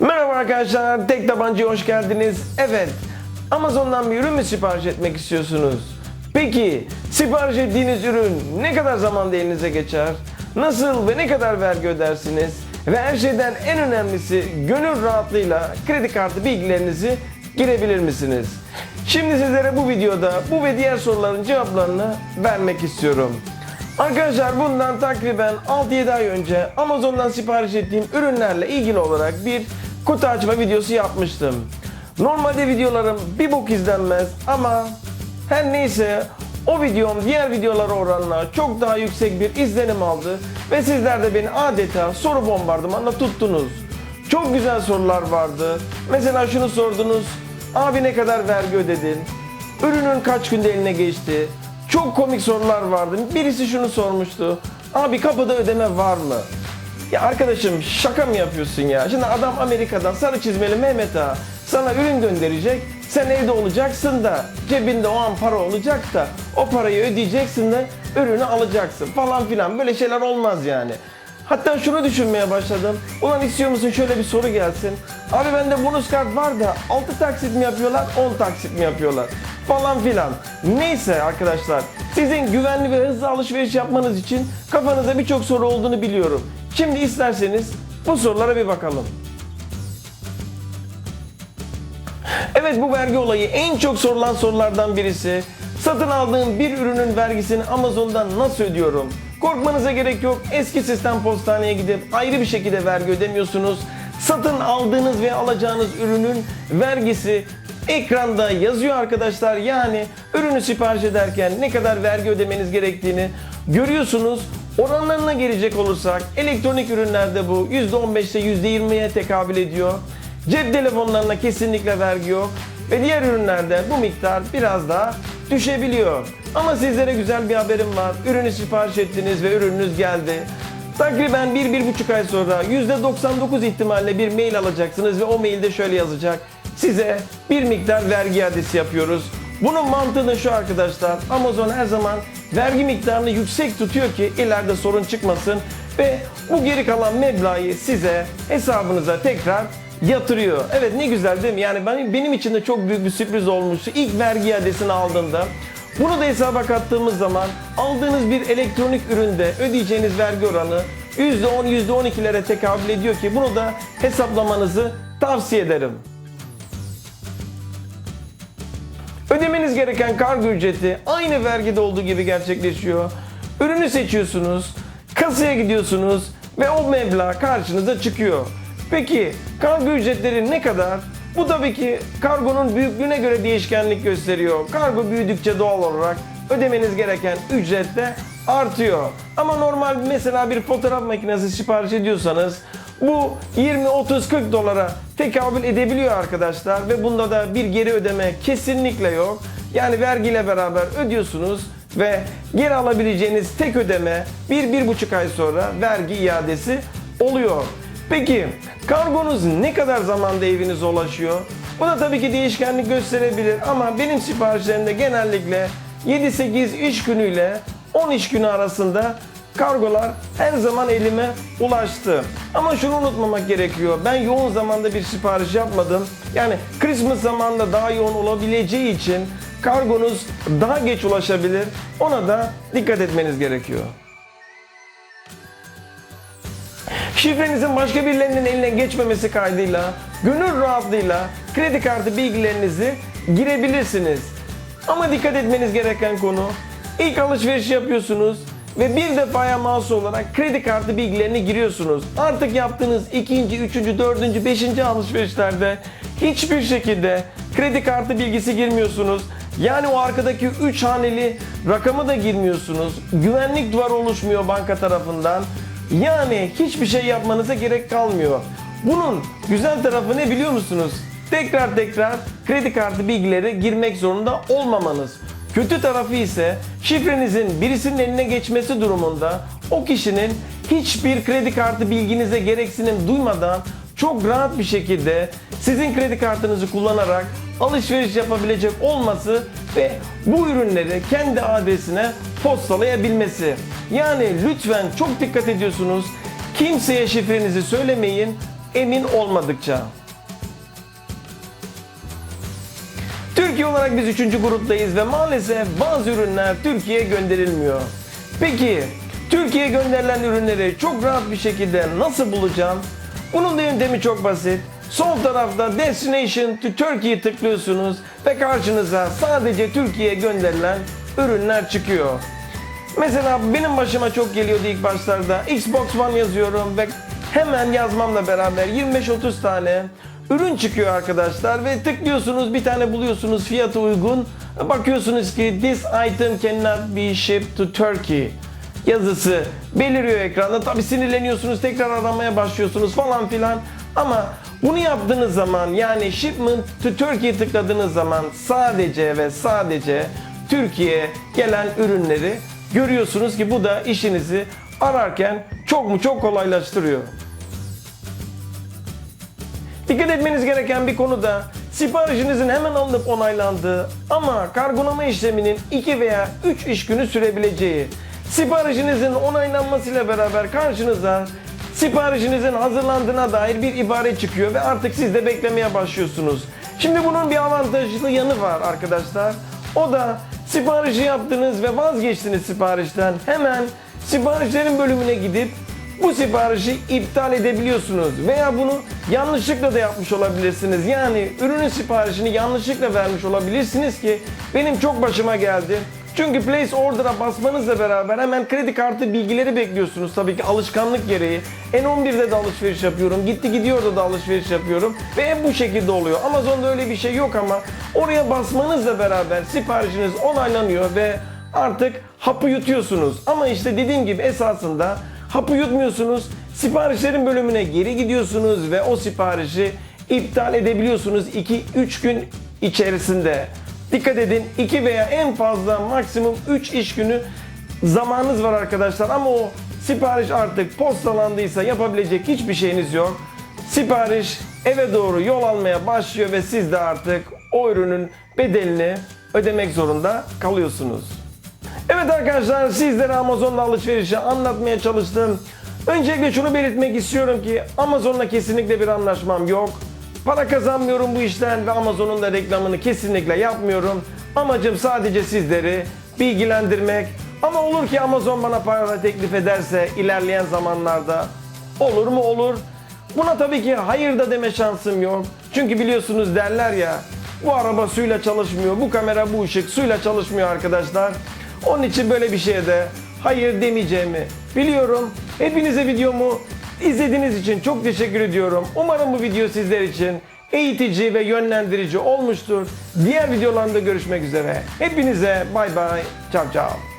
Merhaba arkadaşlar, Tek Tabanca'ya hoş geldiniz. Evet, Amazon'dan bir ürün mü sipariş etmek istiyorsunuz? Peki, sipariş ettiğiniz ürün ne kadar zamanda elinize geçer? Nasıl ve ne kadar vergi ödersiniz? Ve her şeyden en önemlisi gönül rahatlığıyla kredi kartı bilgilerinizi girebilir misiniz? Şimdi sizlere bu videoda bu ve diğer soruların cevaplarını vermek istiyorum. Arkadaşlar bundan takriben 6-7 ay önce Amazon'dan sipariş ettiğim ürünlerle ilgili olarak bir kutu açma videosu yapmıştım. Normalde videolarım bir bok izlenmez ama her neyse o videom diğer videolara oranla çok daha yüksek bir izlenim aldı ve sizler de beni adeta soru bombardımanla tuttunuz. Çok güzel sorular vardı. Mesela şunu sordunuz. Abi ne kadar vergi ödedin? Ürünün kaç günde eline geçti? Çok komik sorular vardı. Birisi şunu sormuştu. Abi kapıda ödeme var mı? Ya arkadaşım şaka mı yapıyorsun ya? Şimdi adam Amerika'dan sarı çizmeli Mehmet Ağa sana ürün gönderecek. Sen evde olacaksın da cebinde o an para olacak da o parayı ödeyeceksin de ürünü alacaksın falan filan. Böyle şeyler olmaz yani. Hatta şunu düşünmeye başladım. Ulan istiyor musun şöyle bir soru gelsin. Abi bende bonus kart var da 6 taksit mi yapıyorlar 10 taksit mi yapıyorlar falan filan. Neyse arkadaşlar sizin güvenli ve hızlı alışveriş yapmanız için kafanızda birçok soru olduğunu biliyorum. Şimdi isterseniz bu sorulara bir bakalım. Evet bu vergi olayı en çok sorulan sorulardan birisi. Satın aldığım bir ürünün vergisini Amazon'dan nasıl ödüyorum? Korkmanıza gerek yok. Eski sistem postaneye gidip ayrı bir şekilde vergi ödemiyorsunuz. Satın aldığınız ve alacağınız ürünün vergisi ekranda yazıyor arkadaşlar. Yani ürünü sipariş ederken ne kadar vergi ödemeniz gerektiğini görüyorsunuz. Oranlarına gelecek olursak elektronik ürünlerde bu %15'te %20'ye tekabül ediyor. Cep telefonlarına kesinlikle vergi yok ve diğer ürünlerde bu miktar biraz daha düşebiliyor. Ama sizlere güzel bir haberim var. Ürünü sipariş ettiniz ve ürününüz geldi. Takriben 1-1,5 ay sonra %99 ihtimalle bir mail alacaksınız ve o mailde şöyle yazacak. Size bir miktar vergi iadesi yapıyoruz. Bunun mantığı da şu arkadaşlar. Amazon her zaman vergi miktarını yüksek tutuyor ki ileride sorun çıkmasın ve bu geri kalan meblağı size hesabınıza tekrar yatırıyor. Evet ne güzel değil mi? Yani ben, benim için de çok büyük bir sürpriz olmuştu. İlk vergi iadesini aldığımda bunu da hesaba kattığımız zaman aldığınız bir elektronik üründe ödeyeceğiniz vergi oranı %10 %12'lere tekabül ediyor ki bunu da hesaplamanızı tavsiye ederim. Ödemeniz gereken kargo ücreti aynı vergide olduğu gibi gerçekleşiyor. Ürünü seçiyorsunuz, kasaya gidiyorsunuz ve o meblağ karşınıza çıkıyor. Peki kargo ücretleri ne kadar? Bu tabii ki kargonun büyüklüğüne göre değişkenlik gösteriyor. Kargo büyüdükçe doğal olarak ödemeniz gereken ücret de artıyor. Ama normal mesela bir fotoğraf makinesi sipariş ediyorsanız bu 20, 30, 40 dolara tekabül edebiliyor arkadaşlar ve bunda da bir geri ödeme kesinlikle yok. Yani vergiyle beraber ödüyorsunuz ve geri alabileceğiniz tek ödeme 1-1,5 ay sonra vergi iadesi oluyor. Peki kargonuz ne kadar zamanda evinize ulaşıyor? Bu da tabii ki değişkenlik gösterebilir ama benim siparişlerimde genellikle 7-8 iş günüyle 10 iş günü arasında kargolar her zaman elime ulaştı. Ama şunu unutmamak gerekiyor. Ben yoğun zamanda bir sipariş yapmadım. Yani Christmas zamanında daha yoğun olabileceği için kargonuz daha geç ulaşabilir. Ona da dikkat etmeniz gerekiyor. Şifrenizin başka birilerinin eline geçmemesi kaydıyla gönül rahatlığıyla kredi kartı bilgilerinizi girebilirsiniz. Ama dikkat etmeniz gereken konu ilk alışveriş yapıyorsunuz ve bir defaya mahsus olarak kredi kartı bilgilerini giriyorsunuz. Artık yaptığınız ikinci, üçüncü, dördüncü, beşinci alışverişlerde hiçbir şekilde kredi kartı bilgisi girmiyorsunuz. Yani o arkadaki 3 haneli rakamı da girmiyorsunuz. Güvenlik duvarı oluşmuyor banka tarafından. Yani hiçbir şey yapmanıza gerek kalmıyor. Bunun güzel tarafı ne biliyor musunuz? Tekrar tekrar kredi kartı bilgileri girmek zorunda olmamanız. Kötü tarafı ise şifrenizin birisinin eline geçmesi durumunda o kişinin hiçbir kredi kartı bilginize gereksinim duymadan çok rahat bir şekilde sizin kredi kartınızı kullanarak alışveriş yapabilecek olması ve bu ürünleri kendi adresine postalayabilmesi. Yani lütfen çok dikkat ediyorsunuz. Kimseye şifrenizi söylemeyin. emin olmadıkça. Türkiye olarak biz 3. gruptayız ve maalesef bazı ürünler Türkiye'ye gönderilmiyor. Peki Türkiye'ye gönderilen ürünleri çok rahat bir şekilde nasıl bulacağım? Bunun da yöntemi çok basit. Sol tarafta Destination to Turkey'yi tıklıyorsunuz ve karşınıza sadece Türkiye'ye gönderilen ürünler çıkıyor. Mesela benim başıma çok geliyordu ilk başlarda. Xbox One yazıyorum ve hemen yazmamla beraber 25-30 tane ürün çıkıyor arkadaşlar ve tıklıyorsunuz bir tane buluyorsunuz fiyatı uygun. Bakıyorsunuz ki this item cannot be shipped to Turkey yazısı beliriyor ekranda. Tabi sinirleniyorsunuz tekrar aramaya başlıyorsunuz falan filan. Ama bunu yaptığınız zaman yani shipment to Turkey tıkladığınız zaman sadece ve sadece Türkiye'ye gelen ürünleri görüyorsunuz ki bu da işinizi ararken çok mu çok kolaylaştırıyor. Dikkat etmeniz gereken bir konu da siparişinizin hemen alınıp onaylandığı ama kargolama işleminin 2 veya 3 iş günü sürebileceği. Siparişinizin onaylanmasıyla beraber karşınıza siparişinizin hazırlandığına dair bir ibare çıkıyor ve artık siz de beklemeye başlıyorsunuz. Şimdi bunun bir avantajlı yanı var arkadaşlar. O da siparişi yaptınız ve vazgeçtiniz siparişten. Hemen siparişlerin bölümüne gidip bu siparişi iptal edebiliyorsunuz veya bunu yanlışlıkla da yapmış olabilirsiniz. Yani ürünün siparişini yanlışlıkla vermiş olabilirsiniz ki benim çok başıma geldi. Çünkü place order'a basmanızla beraber hemen kredi kartı bilgileri bekliyorsunuz tabii ki alışkanlık gereği. N11'de de alışveriş yapıyorum, gitti gidiyor da alışveriş yapıyorum ve bu şekilde oluyor. Amazon'da öyle bir şey yok ama oraya basmanızla beraber siparişiniz onaylanıyor ve artık hapı yutuyorsunuz. Ama işte dediğim gibi esasında hapı yutmuyorsunuz. Siparişlerin bölümüne geri gidiyorsunuz ve o siparişi iptal edebiliyorsunuz 2-3 gün içerisinde. Dikkat edin 2 veya en fazla maksimum 3 iş günü zamanınız var arkadaşlar ama o sipariş artık postalandıysa yapabilecek hiçbir şeyiniz yok. Sipariş eve doğru yol almaya başlıyor ve siz de artık o ürünün bedelini ödemek zorunda kalıyorsunuz. Evet arkadaşlar sizlere Amazon'da alışverişi anlatmaya çalıştım. Öncelikle şunu belirtmek istiyorum ki Amazon'la kesinlikle bir anlaşmam yok. Para kazanmıyorum bu işten ve Amazon'un da reklamını kesinlikle yapmıyorum. Amacım sadece sizleri bilgilendirmek. Ama olur ki Amazon bana para teklif ederse ilerleyen zamanlarda olur mu olur. Buna tabii ki hayır da deme şansım yok. Çünkü biliyorsunuz derler ya bu araba suyla çalışmıyor, bu kamera bu ışık suyla çalışmıyor arkadaşlar. Onun için böyle bir şeye de hayır demeyeceğimi biliyorum. Hepinize videomu izlediğiniz için çok teşekkür ediyorum. Umarım bu video sizler için eğitici ve yönlendirici olmuştur. Diğer videolarında görüşmek üzere. Hepinize bay bay. Çav çav.